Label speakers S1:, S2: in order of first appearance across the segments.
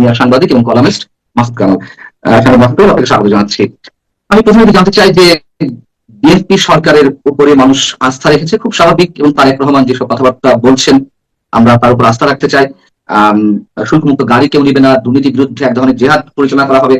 S1: Senior সাংবাদিক এবং columnist Masud Kamal. Masud Kamal, আপনাকে স্বাগত জানাচ্ছি। আমি প্রথমে জানতে চাই যে বিএনপি সরকারের উপরে মানুষ আস্থা রেখেছে খুব স্বাভাবিক এবং তারেক রহমান যেসব কথাবার্তা বলছেন আমরা তার উপর আস্থা রাখতে চাই। শুল্কমুক্ত গাড়ি কেউ নেবে না দুর্নীতির বিরুদ্ধে এক ধরনের জেহাদ পরিচালনা করা হবে।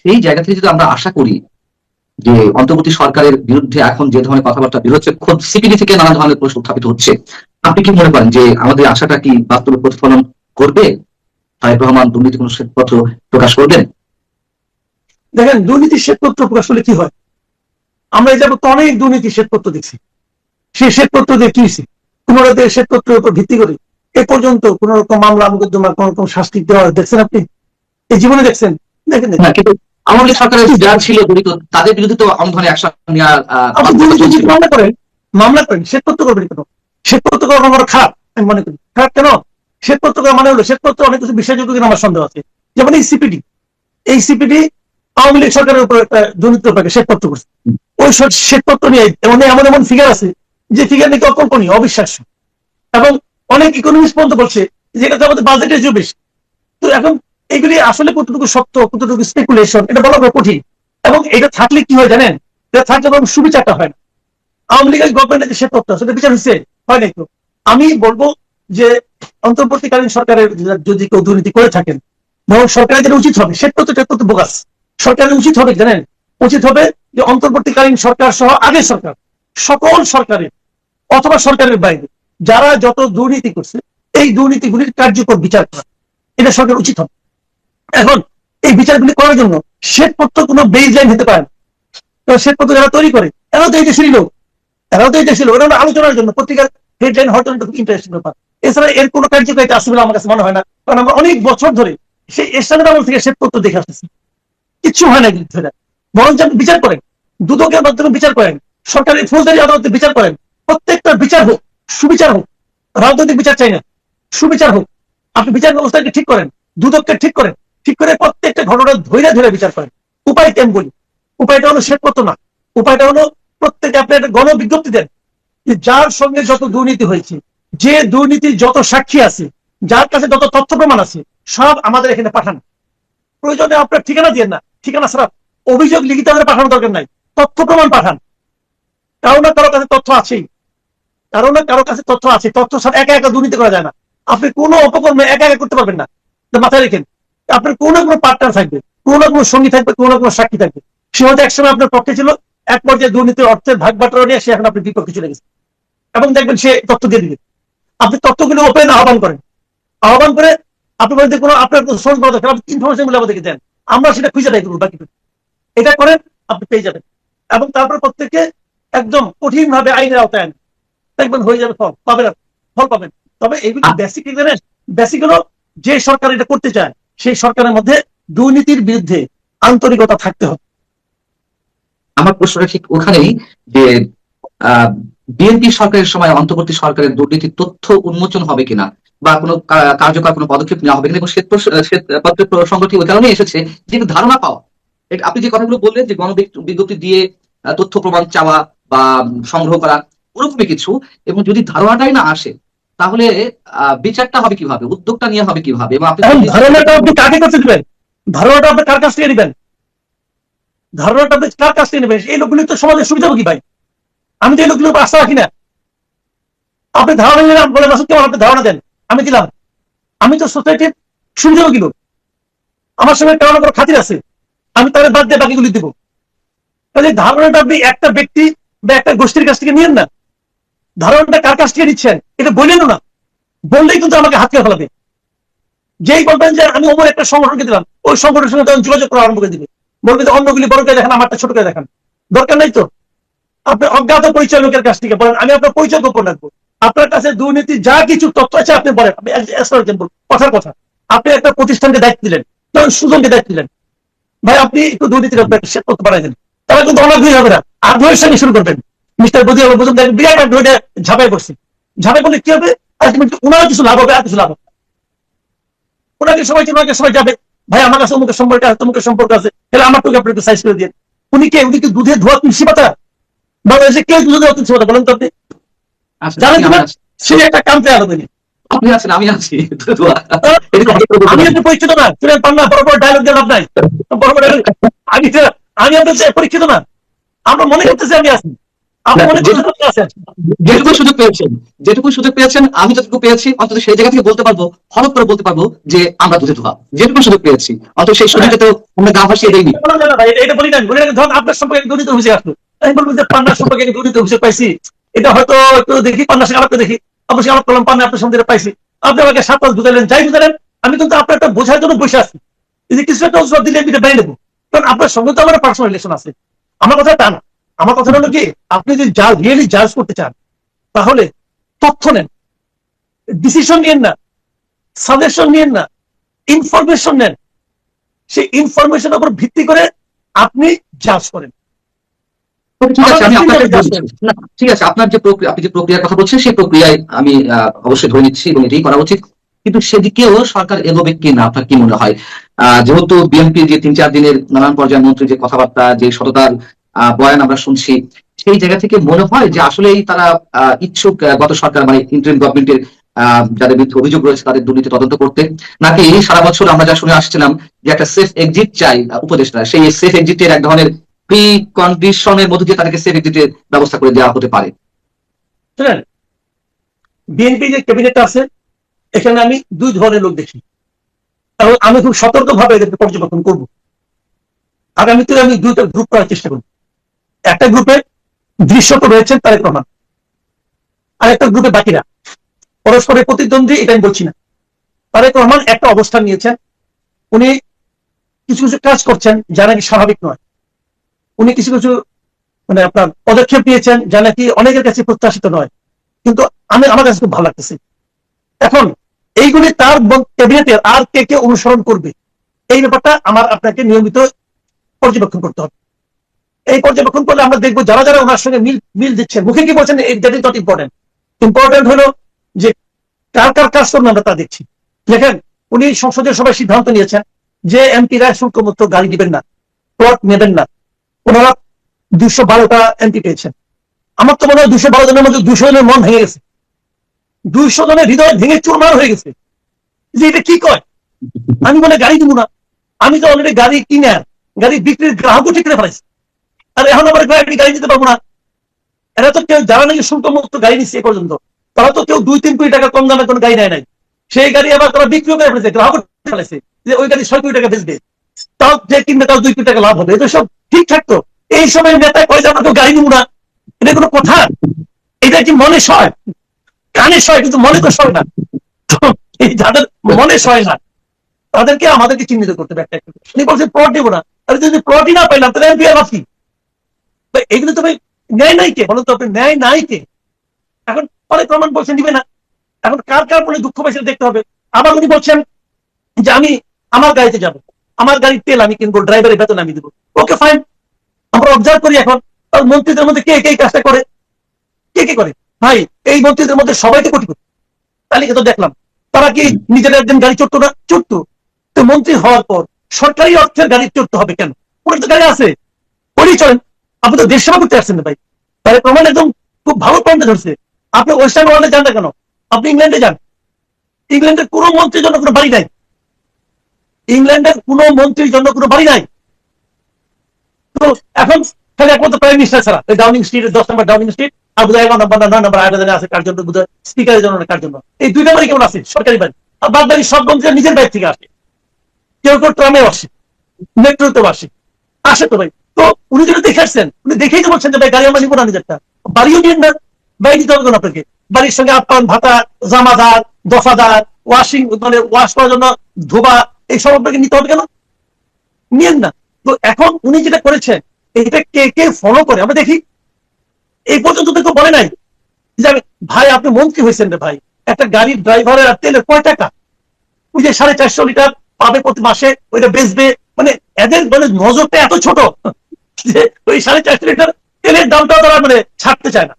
S1: সেই জায়গা থেকে যদি আমরা আশা করি যে অন্তর্বর্তী সরকারের বিরুদ্ধে এখন যে ধরনের কথাবার্তা বের হচ্ছে খোদ সিপিডি থেকে নানা ধরনের প্রশ্ন উত্থাপিত হচ্ছে। আপনি কি মনে করেন যে আমাদের আশাটা কি বাস্তবে প্রতিফলন করবে? তারেক রহমান দুর্নীতি কোনো শ্বেতপত্র প্রকাশ করবেন?
S2: দেখেন দুর্নীতি শ্বেতপত্র প্রকাশ করলে কি হয়? আমরা এই যাবত অনেক দুর্নীতি শ্বেতপত্র দেখছি। সেই শ্বেতপত্র দিয়ে কি হয়েছে? পুনরায় শ্বেতপত্রের উপর ভিত্তি করে এ পর্যন্ত কোন রকম মামলা মোকদ্দমা কোন রকম শাস্তি দেওয়া দেখছেন আপনি? এই জীবনে দেখছেন? দেখেন
S1: কিন্তু আওয়ামী লীগ সরকারের যারা ছিল জড়িত তাদের বিরুদ্ধে তো এমন ধরনের অ্যাকশন নেওয়ার।
S2: মামলা করেন মামলা করেন শ্বেতপত্র করবেন কেন? শ্বেতপত্র করা আমার খারাপ আমি মনে করি। খারাপ কেন? শ্বেতপত্র মানে হলো শ্বেতপত্র অনেক কিছু বিশ্বাসযোগ্য কিনা আমার সন্দেহ আছে। যেমন এই সিপিডি এই সিপিডি আওয়ামী লীগ সরকারের উপর একটা দুর্নীতি ব্যাপারে শ্বেতপত্র করছে। ওই সব শ্বেতপত্র নিয়ে এমন এমন এমন ফিগার আছে যে ফিগার নাকি অকল্পনীয়, অবিশ্বাস্য। এবং অনেক ইকোনমিক্স পর্যন্ত বলছে যে এটা তো আমাদের বাজেটের চেয়ে বেশি তো এখন এগুলি আসলে কতটুকু সত্য, কতটুকু স্পেকুলেশন এটা বলা কঠিন। এবং এটা থাকলে কি হয় জানেন? এটা থাকলে বরং সুবিচারটা হয় না। আওয়ামী লীগের গভর্নমেন্টের যে শ্বেতপত্র সেটা বিচার হচ্ছে হয় নাই তো? আমি বলব যে অন্তর্বর্তীকালীন সরকারের যদি কেউ দুর্নীতি করে থাকেন বরং সরকারের যেটা উচিত হবে সেটা শ্বেতপত্র টেতপত্র বোগাস সরকারের উচিত হবে জানেন? উচিত হবে যে অন্তর্বর্তীকালীন সরকার সহ আগের সরকার, সকল সরকারের অথবা সরকারের বাইরে, যারা যত দুর্নীতি করছে, এই দুর্নীতিগুলির কার্যকর বিচার করা। এটা সরকার উচিত হবে। এখন এই বিচারগুলি করার জন্য শ্বেতপত্র কোনো বেজ লাইন হতে পারে না। তো শ্বেতপত্র যারা তৈরি করে, এরাও তো এই দেশেরই লোক। এরাও তো এই দেশের লোক। এরা আলোচনার জন্য, পত্রিকার হেডলাইন হওয়ার জন্য খুব ইন্টারেস্টিং ব্যাপার। এছাড়া এর কোনো কার্যকারিতা আসবে আমার কাছে মনে হয় না। কারণ আমরা অনেক বছর ধরে সেই এরশাদের আমল থেকে শ্বেতপত্র দেখে আসতেছি। কিচ্ছু হয় না কিন্তু বরং আপনি বিচার করেন। দুদকের মাধ্যমে বিচার করেন। সরকারি ফৌজদারি আদালতে বিচার করেন। প্রত্যেকটা বিচার হোক, সুবিচার হোক। রাজনৈতিক বিচার চাই না। সুবিচার হোক। আপনি বিচার ব্যবস্থাকে ঠিক করেন। দুদককে ঠিক করেন। ঠিক করে প্রত্যেকটা ঘটনা ধৈর্য ধরে বিচার করেন। উপায় কেমন বলি? উপায়টা হলো শ্বেতপত্র না। উপায়টা হলো প্রত্যেকে আপনি একটা গণ বিজ্ঞপ্তি দেন যে যার সঙ্গে যত দুর্নীতি হয়েছে যে দুর্নীতির যত সাক্ষী আছে, যার কাছে যত তথ্য প্রমাণ আছে, সব আমাদের এখানে পাঠান। প্রয়োজনে আপনার ঠিকানা দিয়ে না, ঠিকানা ছাড়া অভিযোগ লিখিত আমাদের পাঠানোর দরকার নাই। তথ্য প্রমাণ পাঠান। কারও না কারও কাছে তথ্য আছেই। কারও না কারও কাছে তথ্য আছে। তথ্য ছাড়া একা একা দুর্নীতি করা যায় না। আপনি কোনো অপকর্মে একা একা করতে পারবেন না। মাথায় রেখেন। আপনার কোনো কোনো পার্টনার থাকবে, কোনো কোনো সঙ্গী থাকবে, কোনো কোনো সাক্ষী থাকবে। সে হয়তো একসময় আপনার পক্ষে ছিল, এক পর্যায়ে দুর্নীতির অর্থের ভাগ বাটোয়ারা নিয়ে সে এখন আপনার বিপক্ষে চলে গেছে। এবং দেখবেন সে তথ্য দিয়ে দিবে। আপনি তথ্যগুলো ওপেন আহ্বান করেন। আহ্বান করে আপনি বলেন কোনো আপনার সোর্স বলা দরকার আপনি ইনফরমেশনগুলো আমাদেরকে দেন। আমরা সেটা খুঁজে পাই বাকি এটা করেন আপনি পেয়ে যাবেন। এবং তারপর প্রত্যেককে একদম কঠিন ভাবে আইনের আওতায় আনেন। দেখবেন হয়ে যাবে ফল পাবেন ফল পাবেন। তবে এইগুলো বেসিক বেসিক হলো যে সরকার এটা করতে চায় সেই সরকারের মধ্যে দুর্নীতির বিরুদ্ধে আন্তরিকতা থাকতে হবে।
S1: আমার প্রশ্নটা ঠিক ওখানেই যে বিএনপি সরকারের সময় অন্তর্বর্তী সরকারের দুর্নীতির তথ্য উন্মোচন হবে কিনা বা কোনো কার্যকর কোনো পদক্ষেপ নেওয়া হবে কিনা এবং শ্বেত প্রস- শ্বেতপত্রের প্রসঙ্গটি ওই কারণে এসেছে যে ধারণা পাওয়া। আপনি যে কথাগুলো বললেন যে গণ বিজ্ঞপ্তি দিয়ে তথ্য প্রমাণ চাওয়া বা সংগ্রহ করা ওরকমই কিছু এবং যদি ধারণাটাই না আসে তাহলে আহ, বিচারটা হবে কীভাবে উদ্যোগটা নিয়ে হবে কীভাবে এবং আপনি
S2: ধারণাটা আপনি কাকে করতে দিবেন? ধারণাটা আপনি কার কাছ থেকে নেবেন? ধারণাটা আপনি কার কাছ থেকে নেবেন? এই লোকগুলি তো সমাজের সুবিধা কি ভাই। আমি তো এই লোকগুলোর উপর আস্থা রাখি না। আপনি ধারণা নিলাম বলে মাসুদ কেমন আপনি ধারণা দেন। আমি দিলাম। আমি তো সোসাইটির সুবিধাভোগী লোক। আমার সঙ্গে কারও না কারও খাতির আছে। আমি তাদের বাদ দিয়ে বাকিগুলি দিব। তাহলে ধারণাটা আপনি একটা ব্যক্তি বা একটা গোষ্ঠীর কাছ থেকে নিয়েন না। ধারণাটা কার কাছ থেকে নিচ্ছেন, এটা বললেন না। বললেই কিন্তু আমাকে হাত করে ফেলাবে। যেই বলবেন যে আমি অমর একটা সংগঠনকে দিলাম, ওই সংগঠনের সঙ্গে তখন যোগাযোগ করা আরম্ভ করে দিবে। বলবে যে অন্যগুলি বড় করে দেখান, আমারটা ছোট করে দেখান। দরকার নাই তো? আপনি অজ্ঞাত পরিচয় লোকের কাছ থেকে বলেন আমি আপনার পরিচয় গোপন রাখব। আপনার কাছে দুর্নীতি যা কিছু তথ্য আছে আপনি বলেন। example, কথার কথা। আপনি একটা প্রতিষ্ঠানকে দায়িত্ব দিলেন সুজনকে দায়িত্ব দিলেন। ভাই আপনি একটু দুর্নীতি সে করতে পারেন তারা কিন্তু অনাগ্রহী হবে না। আগ্রহের সঙ্গে শুরু করবেন। মিস্টার বদি বুঝুন দেখেন বিরাট আগ্রহটা ঝাঁপাই করছে ঝাঁপাই করলে কি হবে? আলটিমেটলি ওনারও কিছু লাভ হবে আর কিছু লাভ হবে। ওনাকে সবাই ওনাকে সবাই যাবে ভাই আমার কাছে অমুকের সম্পর্ক আছে তমুকের সম্পর্ক আছে তাহলে আমার টুকে আপনি একটু সাইজ করে দিয়ে উনি কে? উনি কি দুধে ধোয়া তুলসী পাতা? বাংলাদেশে কেউ ধোয়া তুলসী পাতা বলেন তো আপনি।
S1: আচ্ছা,
S2: জানেন সে একটা কাম আলো তিনি
S1: আপনি আছেন আমি আছি।
S2: আমি। আপনি পরিচিত না বড় বড় ডায়লগ আপনার বড় বড় আমি আমি আপনার চেয়ে পরিচিত না। আমরা মনে করতেছি আমি আছি।
S1: যেটুকু সুযোগ পেয়েছেন যেটুকু সুযোগ পেয়েছেন আমি যতটুকু পেয়েছি অন্তত সেই জায়গা থেকে বলতে পারব হলপ করে বলতে পারব যে আমরা দুধে ধোয়া। যেটুকু সুযোগ পেয়েছি অন্তত সেই সুযোগে তো আমরা গা ভাসিয়ে দেয়নি
S2: বলা যায় না ভাই, এটা- এটা বলি না বলি না ধরুন আপনার সম্পর্কে গণিত অভিষেক আসলো আমি বলব যে সম্পর্কে গণিত অভিষেক পাইছি। এটা হয়তো একটু দেখি পান্নার সঙ্গে আলাপ দেখি। অবশ্যই আলাপ করলাম আপনার সঙ্গে পাইছি। আপনি আমাকে সাত বুঝালেন যাই বুঝালেন আমি কিন্তু আপনার একটা বোঝার জন্য বসে আছি। এই যে কিছু একটা ঔষধ দিলে আমি এটা বেড়ে নেব। কারণ আপনার সঙ্গে তো আমার পার্সোনাল রিলেশন আছে। আমার কথা তা না। আমার কথা হলো কি আপনি যদি যা রিয়েলি জাজ করতে চান তাহলে তথ্য নেন। ডিসিশন নিয়েন না সাজেশন নিয়েন না ইনফরমেশন নেন। সেই ইনফরমেশনের উপর ভিত্তি করে আপনি জাজ করেন।
S1: ঠিক আছে আপনার যে প্রক্রিয়া আপনি যে প্রক্রিয়ার কথা বলছেন সেই প্রক্রিয়ায় আমি অবশ্যই ধরে নিচ্ছি এবং এটাই করা উচিত। কিন্তু সেদিকেও সরকার এগোবে কিনা আপনার কি মনে হয়? আহ, যেহেতু বিএনপি যে তিন চার দিনের নানান পর্যায়ের মন্ত্রী যে কথাবার্তা যে সততার বয়ান আমরা শুনছি। সেই জায়গা থেকে মনে হয় যে আসলেই তারা ইচ্ছুক গত সরকার মানে ইন্টারিম গভর্নমেন্টের যাদের বিরুদ্ধে অভিযোগ রয়েছে তাদের দুর্নীতি তদন্ত করতে। নাকি সারা বছর আমরা যা শুনে আসছিলাম যে একটা সেফ এক্সিট চাই উপদেষ্টা সেই সেফ এক্সিটের এক ধরনের প্রি কন্ডিশনের মধ্যে দিয়ে তাদেরকে সেফ এক্সিটের ব্যবস্থা করে দেওয়া হতে পারে।
S2: বিএনপি যে ক্যাবিনেট আছে, এখানে আমি দুই ধরনের লোক দেখি। আমি খুব সতর্ক ভাবে এদেরকে পর্যবেক্ষণ করব। আগামীতে আমি দুইটা গ্রুপ করার চেষ্টা করব। একটা গ্রুপে দৃশ্যত রয়েছেন তারেক রহমান। আর একটা গ্রুপে বাকিরা। পরস্পরের প্রতিদ্বন্দ্বী এটা আমি বলছি না। তারেক রহমান একটা অবস্থান নিয়েছেন। উনি কিছু কিছু কাজ করছেন যা নাকি স্বাভাবিক নয়। উনি কিছু কিছু মানে আপনার পদক্ষেপ নিয়েছেন যা নাকি অনেকের কাছে প্রত্যাশিত নয়। কিন্তু আমি আমার কাছে খুব ভালো লাগতেছে। এখন এইগুলি তার ক্যাবিনেটের আর কে কে অনুসরণ করবে, এই ব্যাপারটা আমার আপনাকে নিয়মিত পর্যবেক্ষণ করতে হবে। এই পর্যবেক্ষণ করলে আমরা দেখব যারা যারা ওনার সঙ্গে মিল মিল দিচ্ছেন মুখে কি বলছেন that is not important important হলো যে কার কার কাজ করবেন আমরা তা দেখছি। দেখেন, উনি সংসদের সবাই সিদ্ধান্ত নিয়েছেন যে এমপিরা শুল্কমুক্ত গাড়ি দিবেন না প্লট নেবেন না। ওনারা দুশো বারোটা এমপি পেয়েছেন। আমার তো মনে হয় দুশো বারো জনের মধ্যে দুশো জনের মন ভেঙে গেছে। দুইশো জনের হৃদয় ভেঙে চুরমার হয়ে গেছে। যে এটা কি কয়? আমি বলে গাড়ি দিব না। আমি তো অলরেডি গাড়ি কিনে, গাড়ি বিক্রির গ্রাহকও ঠিক করে ফেলাইছি আর এখন আমার গাড়ি গাড়ি দিতে পারব না। এরা তো কেউ যারা নাকি শুল্ক মুক্ত গাড়ি নিচ্ছে এ পর্যন্ত, তারা তো কেউ দুই তিন কোটি টাকা কম দামে কোনো গাড়ি নেয় নাই। সেই গাড়ি আবার তারা বিক্রিও করে ফেলেছে গ্রাহক ফেলেছে যে ওই গাড়ি ছয় কোটি টাকা বেচবে। তাও যে কিনবে তাও দুই কোটি টাকা লাভ হবে এটা সব ঠিকঠাক তো। এই সময় নেতা কয় যে আমরা কেউ গাড়ি নিব না, এটা কোনো কথা? এটা কি মনে সয়? কানে সয়, কিন্তু মনে তো সয় না। এই যাদের মনে সয় না, তাদেরকে আমাদেরকে চিহ্নিত করতে হবে একটা একটা। উনি প্লট দেবো না। আর যদি প্লটই না পাইলাম, তাহলে এমপি আর কি? এগুলো তো ভাই ন্যায় নাই কে বলুন তো আপনি ন্যায় নাই কে এখন পরে প্রমাণ বলছেন, দিবে না। এখন কার কার মনে দুঃখ পাইছে দেখতে হবে। আবার উনি বলছেন যে আমি আমার গাড়িতে যাব। আমার গাড়ির তেল আমি কিনবো, ড্রাইভারের বেতন আমি দেবো। ওকে ফাইন আমরা অবজার্ভ করি এখন। মন্ত্রীদের মধ্যে কে কে কাজটা করে? কে কে করে? ভাই, এই মন্ত্রীদের মধ্যে সবাই তো কোটি কোটি তালিকা তো দেখলাম। তারা কি নিজের একজন গাড়ি চড়তো না? চড়তো। তো মন্ত্রী হওয়ার পর সরকারি অর্থের গাড়ি চড়তে হবে কেন? ওর তো গাড়ি আছে। ওরই চলেন। আপনি তো দেশ সেবা করতে আসছেন ভাই। তাহলে প্রমাণ একদম খুব ভালো পয়েন্টে ধরছে। আপনি ওয়েস্টার্ন ওয়ার্ল্ডে যান না কেন? আপনি ইংল্যান্ডে যান। ইংল্যান্ডের কোনো মন্ত্রীর জন্য কোনো বাড়ি নাই। ইংল্যান্ডের কোনো মন্ত্রীর জন্য কোনো বাড়ি নাই। তো এখন তাহলে একমাত্র প্রাইম মিনিস্টার ছাড়া ডাউনিং স্ট্রিটের দশ নম্বর ডাউনিং স্ট্রিট আর বোধহয় এগারো নম্বর নয় নম্বর আয়োজনে আছে কার জন্য, বোধহয় স্পিকারের জন্য কার জন্য। এই দুইটা বাড়ি কেমন আছে? সরকারি বাড়ি। আর বাদ বাকি সব মন্ত্রীরা নিজের বাড়ি থেকে আসে। কেউ কেউ ট্রামে আসে, মেট্রোতেও আসে। আসে তো ভাই। তো উনি যেটা দেখে আসছেন, উনি দেখেই তো বলছেন যে ভাই গাড়ি আমরা নিবো না নিজেরটা। বাড়িও নিন না, বাড়ি দিতে হবে আপনাকে? বাড়ির সঙ্গে আপ্যায়ন ভাতা, জামাদার, দফাদার ওয়াশিং মানে ওয়াশ করার জন্য ধোবা এই সব আপনাকে নিতে হবে কেন? নিয়েন না। তো এখন উনি যেটা করেছেন এটা কে কে ফলো করে? আমরা দেখি। এই পর্যন্ত তো কেউ বলে নাই যে ভাই, আপনি মন্ত্রী হয়েছেন রে ভাই? একটা গাড়ির ড্রাইভারের আর তেলের কয় টাকা? ওই যে সাড়ে চারশো লিটার পাবে প্রতি মাসে, ওইটা বেচবে। মানে এদের মানে নজরটা এত ছোট। যে ওই সাড়ে চারশো লিটার তেলের দামটাও তারা মানে ছাড়তে চায় না।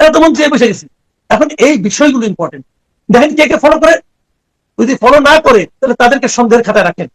S2: এরা তো মন্ত্রী বসে গেছে। এখন এই বিষয়গুলো ইম্পর্টেন্ট দেখেন কে কে ফলো করে। যদি ফলো না করে, তাহলে তাদেরকে সন্দেহের খাতায় রাখেন।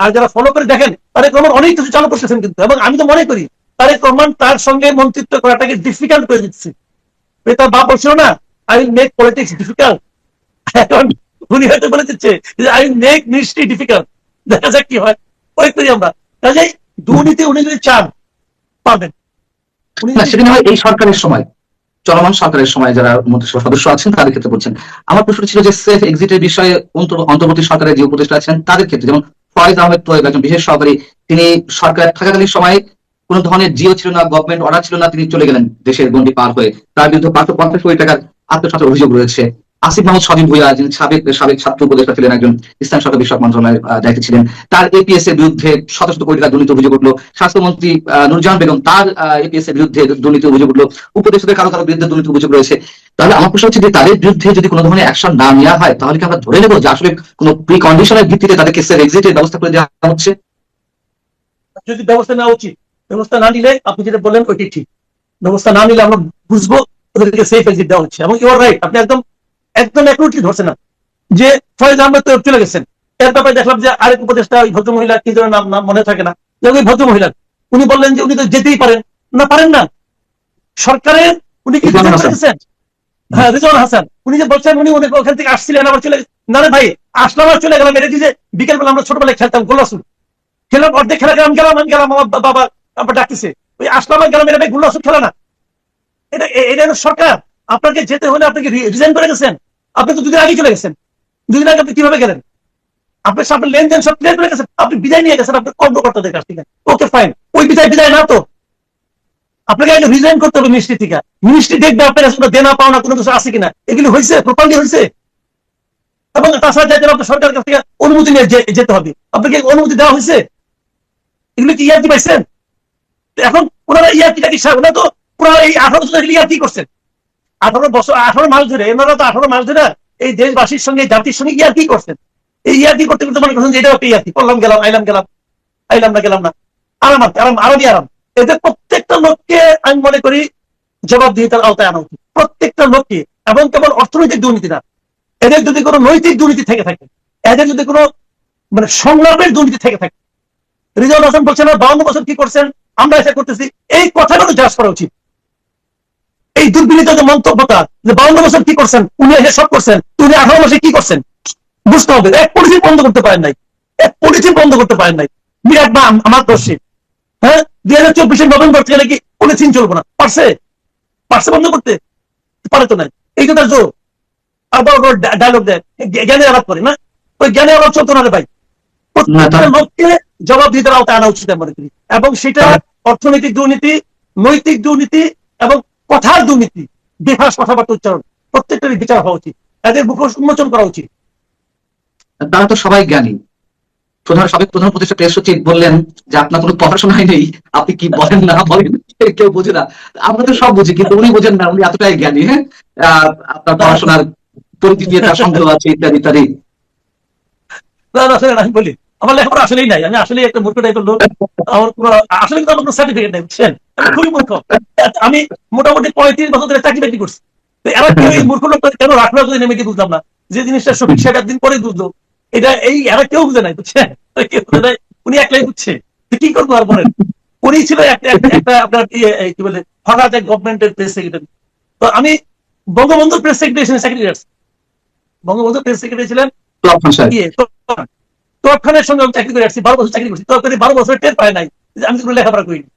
S2: আর যারা ফলো করে, দেখেন তারেক রহমান অনেক কিছু চালু করতেছেন কিন্তু। এবং আমি তো মনে করি তারেক রহমান তার সঙ্গে মন্ত্রিত্ব করাটাকে ডিফিকাল্ট করে দিচ্ছে। তার বাপ বলছিল না I will make politics difficult এখন উনি হয়তো বলে দিচ্ছে আই মেক মিনিস্ট্রি ডিফিকাল্ট দেখা যাক কি হয়। ওই করি আমরা। কাজে দুর্নীতি উনি যদি চান পাবেন
S1: হয় এই সরকারের সময় চলমান সরকারের সময় যারা মন্ত্রিসভা সদস্য আছেন তাদের ক্ষেত্রে বলছেন। আমার প্রশ্ন ছিল যে সেফ এক্সিটের বিষয়ে অন্তর- অন্তর্বর্তী সরকারের যে উপদেষ্টা আছেন তাদের ক্ষেত্রে যেমন ফয়েজ আহমেদ তোয়েব একজন বিশেষ সহকারী তিনি সরকার থাকাকালীন সময় কোন ধরনের জিও ছিল না গভর্নমেন্ট অর্ডার ছিল না তিনি চলে গেলেন দেশের গন্ডি পার হয়ে। তার বিরুদ্ধে পাঁচশো পঞ্চাশ কোটি টাকার আত্মসাতের অভিযোগ রয়েছে। আসিফ মাহমুদ সজিব ভুইয়া, যিনি সাবেক সাবেক ছাত্র উপদেষ্টা ছিলেন একজন ইসলাম সরকার বিষয়ক মন্ত্রণালয়ের দায়িত্বে ছিলেন। তার এপিএস এর বিরুদ্ধে শত শত কোটি টাকা দুর্নীতি অভিযোগ উঠল। স্বাস্থ্যমন্ত্রী নুরজাহান বেগম তার এপিএস এর বিরুদ্ধে দুর্নীতি অভিযোগ উঠল। উপদেষ্টাদের কারও কারও বিরুদ্ধে দুর্নীতি অভিযোগ রয়েছে। তাহলে আমার প্রশ্ন হচ্ছে যে তাদের বিরুদ্ধে যদি কোনো ধরনের অ্যাকশন না নেওয়া হয়, তাহলে কি আমরা ধরে নেব যে আসলে কোনো প্রি কন্ডিশনের ভিত্তিতে তাদেরকে সেফ এক্সিটের ব্যবস্থা করে দেওয়া হচ্ছে?
S2: যদি ব্যবস্থা নেওয়া উচিত, ব্যবস্থা না নিলে আপনি যেটা বললেন ওইটি ঠিক। ব্যবস্থা না নিলে আমরা বুঝব ওদেরকে সেফ এক্সিট দেওয়া হচ্ছে। এবং ইউর রাইট আপনি একদম একদম অ্যাকুরেটলি ধরছেন না। যে ফয়েজ আহমেদ তো চলে গেছেন। এর ব্যাপারে দেখলাম যে আরেক উপদেষ্টা ওই ভদ্র মহিলা কি ধরনের নাম নাম মনে থাকে না। ওই ভদ্র মহিলা উনি বললেন যে উনি তো যেতেই পারেন। না পারেন না। সরকারের উনি কি? হ্যাঁ রিজওয়ান হাসান। উনি যে বলছেন উনি উনি ওখান থেকে আসছিলেন আবার চলে না রে ভাই আসলাম আর চলে গেলাম। এটা কি যে বিকেলবেলা আমরা ছোটবেলায় খেলতাম গোল্লাসুল খেলাম অর্ধেক খেলা গেলাম গেলাম আমি গেলাম আমার বাবা আবার ডাকতেছে। ওই আসলাম আর গেলাম এটা ভাই গোল্লাসুল খেলা না। এটা এটা সরকার। আপনাকে যেতে হলে আপনাকে রিজাইন করে গেছেন। আপনি তো দুদিন আগে চলে গেছেন। দুদিন আগে আপনি কীভাবে গেলেন? আপনার সামনে লেনদেন সব ক্লিয়ার করে গেছেন। আপনি বিদায় নিয়ে গেছেন আপনার কর্মকর্তাদের কাছ থেকে। ওকে ফাইন ওই বিদায় বিদায় না তো। আপনাকে আগে রিজাইন করতে হবে মিনিস্ট্রি থেকে। মিনিস্ট্রি দেখবে আপনার কাছে দেনা পাওনা, কোনো কিছু আছে কিনা। এগুলি হয়েছে প্রপারলি হয়েছে। এবং তাছাড়া হলে আপনার সরকারের কাছ থেকে অনুমতি নিয়ে যেতে হবে। আপনাকে অনুমতি দেওয়া হয়েছে। এগুলো কি ইয়ার্কি পাইছেন? এখন ওনারা ইয়ার্কিটা কি ওনারা তো ওনারা এই আঠারো বছর ইয়ার্কি করছেন। আঠারো বছর, আঠারো মাস ধরে, এনারা তো আঠারো মাস ধরে এই দেশবাসীর সঙ্গে জাতির সঙ্গে ইয়ার কি করছেন। এই ইয়ার্কি করতে করতে মনে করছেন যে এটাও একটা ইয়ার্কি। করলাম গেলাম, আইলাম গেলাম, আইলাম না, গেলাম না। আরাম আরাম আরামই আরাম। এদের প্রত্যেকটা লোককে আমি মনে করি জবাবদিহিতার আওতায় আনা উচিত। প্রত্যেকটা লোককে, এবং কেবল অর্থনৈতিক দুর্নীতি না, এদের যদি কোনো নৈতিক দুর্নীতি থেকে থাকে, এদের যদি কোনো মানে সংলাপের দুর্নীতি থেকে থাকে, রিজাউল হাসান বলছেন, বাউন্ন বছর কি করছেন? আমরা এটা করতেছি। এই কথাগুলো জাজ করা উচিত। এই দুর্বিনীত যে মন্তব্যটা যে বাউন্ন বছর কি করছেন উনি এসে সব করছেন উনি আঠারো মাসে কি করছেন বুঝতে হবে। এক পলিসি বন্ধ করতে পারেন নাই। এক পলিসি বন্ধ করতে পারেন নাই। বিরাট মা আমার দোষী। হ্যাঁ? দুই হাজার চব্বিশের নভেম্বর থেকে নাকি পলিসিন চলবো না। পারছে? পারছে বন্ধ করতে? পারে তো নাই। এই তার জোর। আবার ডায়লগ দেয়। জ্ঞানের আলাপ করে না? ওই জ্ঞানের আলাপ চলতো না রে ভাই। প্রত্যেকটা লোককে জবাব দিতে আওতায় আনা উচিত আমি করি এবং সেটা অর্থনৈতিক দুর্নীতি নৈতিক দুর্নীতি এবং কথার দুর্নীতি বেফাস কথাবার্তা উচ্চারণ প্রত্যেকটারই বিচার হওয়া উচিত। তাদের মুখোশ উন্মোচন করা উচিত।
S1: তারা তো সবাই জ্ঞানী। প্রধান সাবেক প্রধান উপদেষ্টা প্রেস সচিব বললেন যে আপনার কোনো পড়াশোনাই নেই আপনি কি বলেন না? বলেন কেউ বোঝে না। আমরা তো সব বুঝি কিন্তু উনি বোঝেন না উনি এতটাই জ্ঞানী হ্যাঁ? আপনার পড়াশোনার পরিধি নিয়ে তার সন্দেহ আছে ইত্যাদি ইত্যাদি।
S2: না না, আমি বলি আমার লেখাপড়া আসলেই নাই আমি আসলে একটা মূর্খ টাইপের লোক। আমার কোনো আসলে কিন্তু আমার কোনো সার্টিফিকেট নেই বুঝছেন? আমি খুবই মূর্খ। আমি মোটামুটি পঁয়ত্রিশ বছর ধরে চাকরি বাকরি করছি। তো এরা কেউ এই মূর্খ লোকটা কেন রাখল যদি নেমে গিয়ে বুঝলাম না? যে জিনিসটা সঠিক সেটা একদিন পরে বুঝলো। এটা এই এরা কেউ বুঝে নাই বুঝছেন? কেউ বুঝে নাই উনি একলাই বুঝছে। কি করব আর বলেন? উনি ছিল একটা আপনার ইয়ে, কি বলে ফাঁকা গভর্নমেন্টের প্রেস সেক্রেটারি তো আমি বঙ্গবন্ধু প্রেস সেক্রেটারি ছিলেন সেক্রেটারি বঙ্গবন্ধু প্রেস সেক্রেটারি ছিলেন তোরখানের সঙ্গে আমি চাকরি করে আসছি, বারো বছর চাকরি করছি তৎক্ষণে বারো বছর টের পায় নাই আমি কোনো লেখাপড়া করিনি।